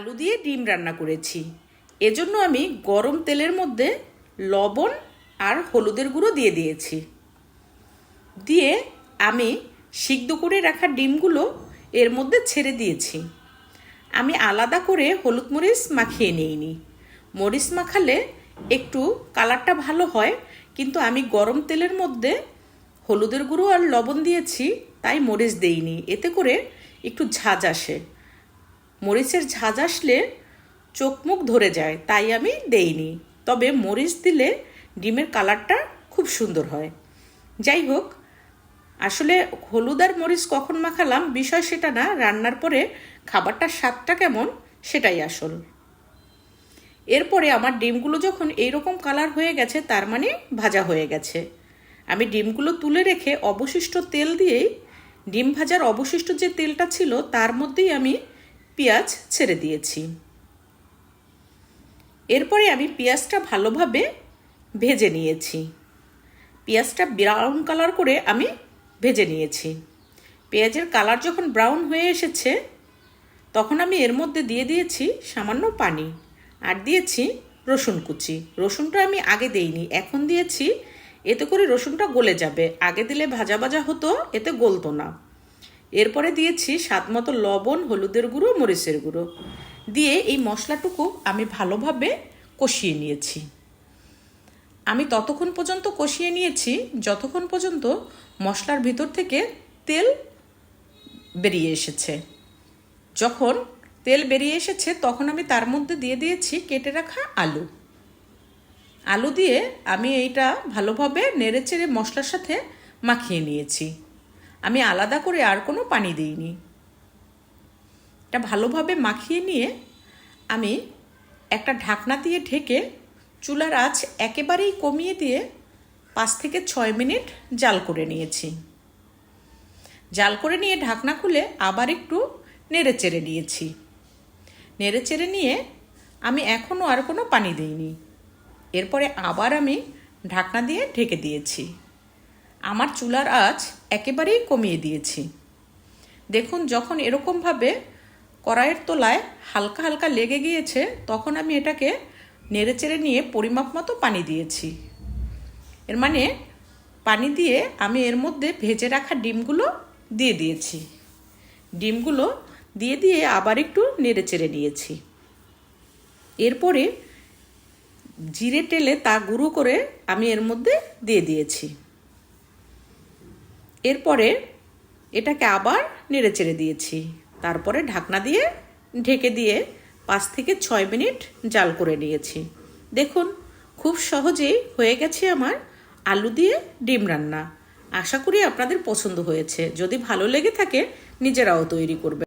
আলু দিয়ে ডিম রান্না করেছি। এজন্য আমি গরম তেলের মধ্যে লবণ আর হলুদের গুঁড়ো দিয়ে দিয়েছি। দিয়ে আমি সিদ্ধ করে রাখা ডিমগুলো এর মধ্যে ছেড়ে দিয়েছি। আমি আলাদা করে হলুদ মরিচ মাখিয়ে নিইনি। মরিচ মাখালে একটু কালারটা ভালো হয়, কিন্তু আমি গরম তেলের মধ্যে হলুদের গুঁড়ো আর লবণ দিয়েছি, তাই মরিচ দেইনি। এতে করে একটু ঝাঁজ আসে। মরিচের ঝাঁজ আসলে চোখ মুখ ধরে যায়, তাই আমি দেইনি। তবে মরিচ দিলে ডিমের কালারটা খুব সুন্দর হয়। যাই হোক, আসলে হলুদ আর মরিচ কখন মাখালাম বিষয় সেটা না, রান্নার পরে খাবারটার স্বাদটা কেমন সেটাই আসল। এরপরে আমার ডিমগুলো যখন এইরকম কালার হয়ে গেছে, তার মানে ভাজা হয়ে গেছে। আমি ডিমগুলো তুলে রেখে অবশিষ্ট তেল দিয়েই, ডিম ভাজার অবশিষ্ট যে তেলটা ছিল, তার মধ্যেই আমি পেঁয়াজ ছেড়ে দিয়েছি। এরপরে আমি পেঁয়াজটা ভালোভাবে ভেজে নিয়েছি। পেঁয়াজটা ব্রাউন কালার করে আমি ভেজে নিয়েছি। পেঁয়াজের কালার যখন ব্রাউন হয়ে এসেছে, তখন আমি এর মধ্যে দিয়ে দিয়েছি সামান্য পানি আর দিয়েছি রসুন কুচি। রসুনটা আমি আগে দেইনি, এখন দিয়েছি। এতে করে রসুনটা গলে যাবে। আগে দিলে ভাজা ভাজা হতো, এতে গলতো না। এরপরে দিয়েছি স্বাদ মতো লবণ, হলুদের গুঁড়ো, মরিচের গুঁড়ো। দিয়ে এই মশলাটুকু আমি ভালোভাবে কষিয়ে নিয়েছি। আমি ততক্ষণ পর্যন্ত কষিয়ে নিয়েছি, যতক্ষণ পর্যন্ত মশলার ভিতর থেকে তেল বেরিয়ে এসেছে। যখন তেল বেরিয়ে এসেছে, তখন আমি তার মধ্যে দিয়ে দিয়েছি কেটে রাখা আলু। আলু দিয়ে আমি এইটা ভালোভাবে নেড়ে চেড়ে মশলার সাথে মাখিয়ে নিয়েছি। আমি আলাদা করে আর কোনো পানি দিইনি। এটা ভালোভাবে মাখিয়ে নিয়ে আমি একটা ঢাকনা দিয়ে ঢেকে চুলার আঁচ একেবারেই কমিয়ে দিয়ে পাঁচ থেকে ছয় মিনিট জাল করে নিয়েছি। জাল করে নিয়ে ঢাকনা খুলে আবার একটু নেড়ে চেড়ে নিয়েছি। নেড়ে চেড়ে নিয়ে আমি এখনও আর কোনো পানি দিইনি। এরপরে আবার আমি ঢাকনা দিয়ে ঢেকে দিয়েছি। আমার চুলার আঁচ একেবারেই কমিয়ে দিয়েছি। দেখুন, যখন এরকমভাবে কড়াইয়ের তোলায় হালকা হালকা লেগে গিয়েছে, তখন আমি এটাকে নেড়ে চেড়ে নিয়ে পরিমাপ মতো পানি দিয়েছি। এর মানে পানি দিয়ে আমি এর মধ্যে ভেজে রাখা ডিমগুলো দিয়ে দিয়েছি। ডিমগুলো দিয়ে দিয়ে আবার একটু নেড়ে চেড়ে নিয়েছি। এরপরে জিরে টেলে তা গুঁড়ো করে আমি এর মধ্যে দিয়ে দিয়েছি। এরপরে এটাকে আবার নেড়ে চেড়ে দিয়েছি। তারপরে ঢাকনা দিয়ে ঢেকে দিয়ে পাঁচ থেকে ছয় মিনিট জাল করে নিয়েছি। দেখুন, খুব সহজেই হয়ে গেছে আমার আলু দিয়ে ডিম রান্না। আশা করি আপনাদের পছন্দ হয়েছে। যদি ভালো লেগে থাকে, নিজেরাও তৈরি করবে